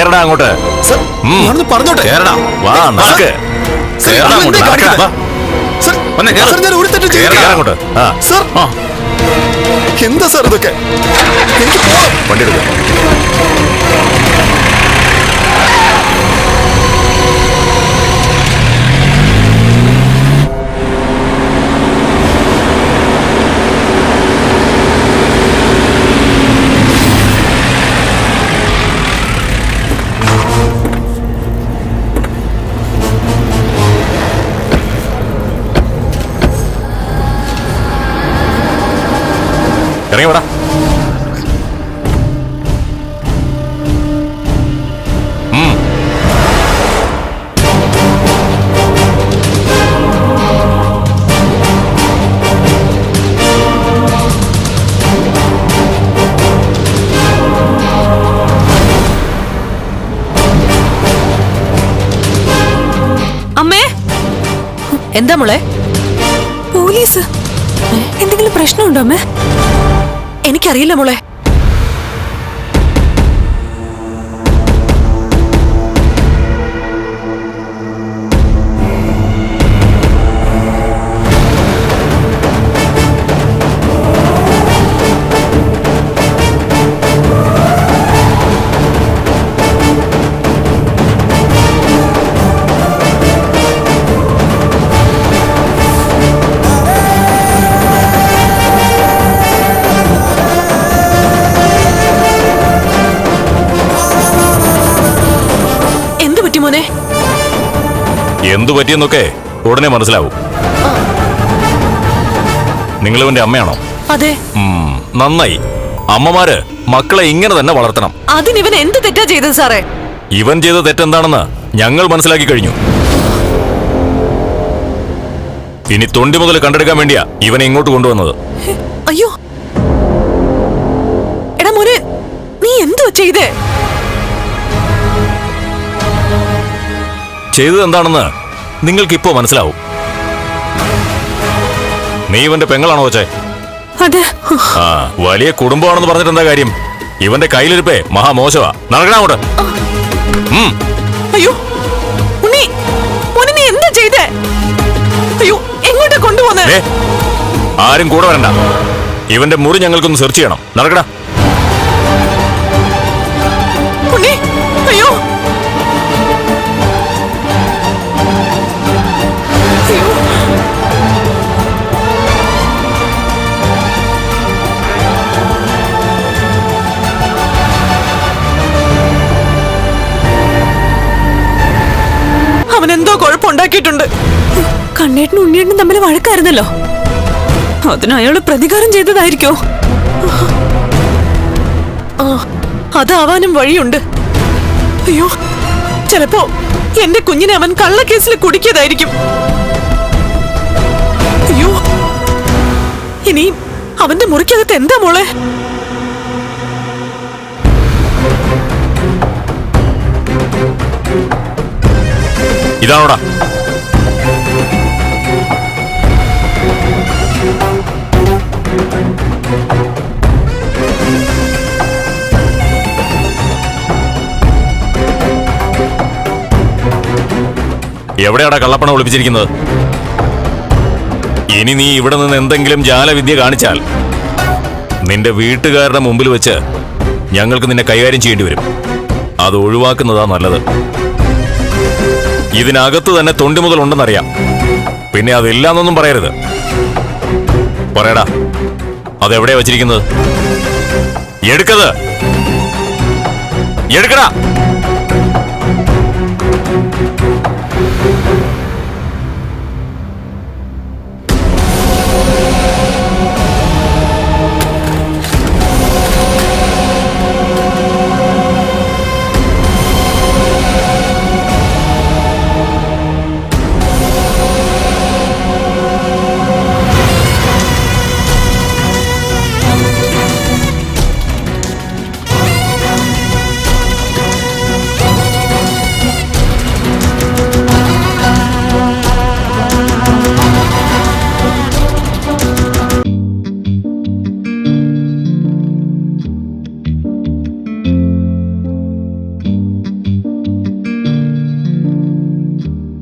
കേറടാ അങ്ങോട്ട്. പറഞ്ഞോട്ടെ? കേറടാ വാ നടക്ക്. അങ്ങോട്ട്. വാ. ആ. സർ ആ. എന്താ സാർ ഇതൊക്കെ? എനിക്ക് പോവാം വണ്ടി എടുക്ക. ഇറങ്ങി വേടാ എന്താ മോളെ? പോലീസ്. എന്തെങ്കിലും പ്രശ്നമുണ്ടോ അമ്മേ? എനിക്കറിയില്ല മോളെ. മോനെ. എന്തു പറ്റിയെന്നൊക്കെ ഉടനെ മനസ്സിലാവും. നിങ്ങൾ ഇവന്റെ അമ്മയാണോ? അതെ. നന്നായി. അമ്മമാര് മക്കളെ ഇങ്ങനെ തന്നെ വളർത്തണം. അതിനിവൻ എന്ത് തെറ്റാ ചെയ്തത് സാറേ? ഇവൻ ചെയ്ത തെറ്റെന്താണെന്ന് ഞങ്ങൾ മനസ്സിലാക്കി കഴിഞ്ഞു. ഇനി തൊണ്ടി മുതൽ കണ്ടെടുക്കാൻ വേണ്ടിയാ ഇവനെ ഇങ്ങോട്ട് കൊണ്ടുവന്നത്. അയ്യോ. എടാ മോനെ നീ എന്തുവാ ചെയ്തേ? ചെയ്തത് എന്താണെന്ന് നിങ്ങൾക്ക് ഇപ്പോ മനസ്സിലാവും. നീ ഇവന്റെ പെങ്ങളാണോ വച്ചേ ആ വലിയ കുടുംബമാണെന്ന് പറഞ്ഞിട്ട് എന്താ കാര്യം? ഇവന്റെ കയ്യിലിരിപ്പേ മഹാമോശവാ നടക്കണ അങ്ങോട്ട്. അയ്യോ ഉണ്ണി നീ എന്താ ചെയ്തേ? അയ്യോ എങ്ങോട്ടാ ആരും കൂടെ വരണ്ട. ഇവന്റെ മുറി ഞങ്ങൾക്കൊന്ന് സെർച്ച് ചെയ്യണം. നടക്കടാ. അവൻ എന്തോ കുഴപ്പമുണ്ടാക്കിയിട്ടുണ്ട് കണ്ണേട്ടനും ഉണ്ണിയേട്ടനും തമ്മിൽ വഴക്കായിരുന്നല്ലോ. അതിന് അയാൾ പ്രതികാരം ചെയ്തതായിരിക്കോ? അതാവാനും വഴിയുണ്ട്. അയ്യോ ചിലപ്പോ എന്റെ കുഞ്ഞിനെ അവൻ കള്ളക്കേസിൽ കുടിക്കിയതായിരിക്കും. അയ്യോ ഇനി അവന്റെ മുറിക്കകത്ത് എന്താ മോളെ? ഇതാണോടാ. എവിടെയാടാ കള്ളപ്പണം ഒളിപ്പിച്ചിരിക്കുന്നത്? ഇനി നീ ഇവിടെ നിന്ന് എന്തെങ്കിലും ജാലവിദ്യ കാണിച്ചാൽ നിന്റെ വീട്ടുകാരുടെ മുമ്പിൽ വെച്ച് ഞങ്ങൾക്ക് നിന്നെ കൈകാര്യം ചെയ്യേണ്ടി വരും. അത് ഒഴിവാക്കുന്നതാ നല്ലത്. ഇതിനകത്ത് തന്നെ തൊണ്ടി മുതൽ ഉണ്ടെന്നറിയാം. പിന്നെ അതില്ലാന്നൊന്നും പറയരുത്. പറയടാ അതെവിടെയാ വച്ചിരിക്കുന്നത്? എടുക്കത്. എടുക്കടാ.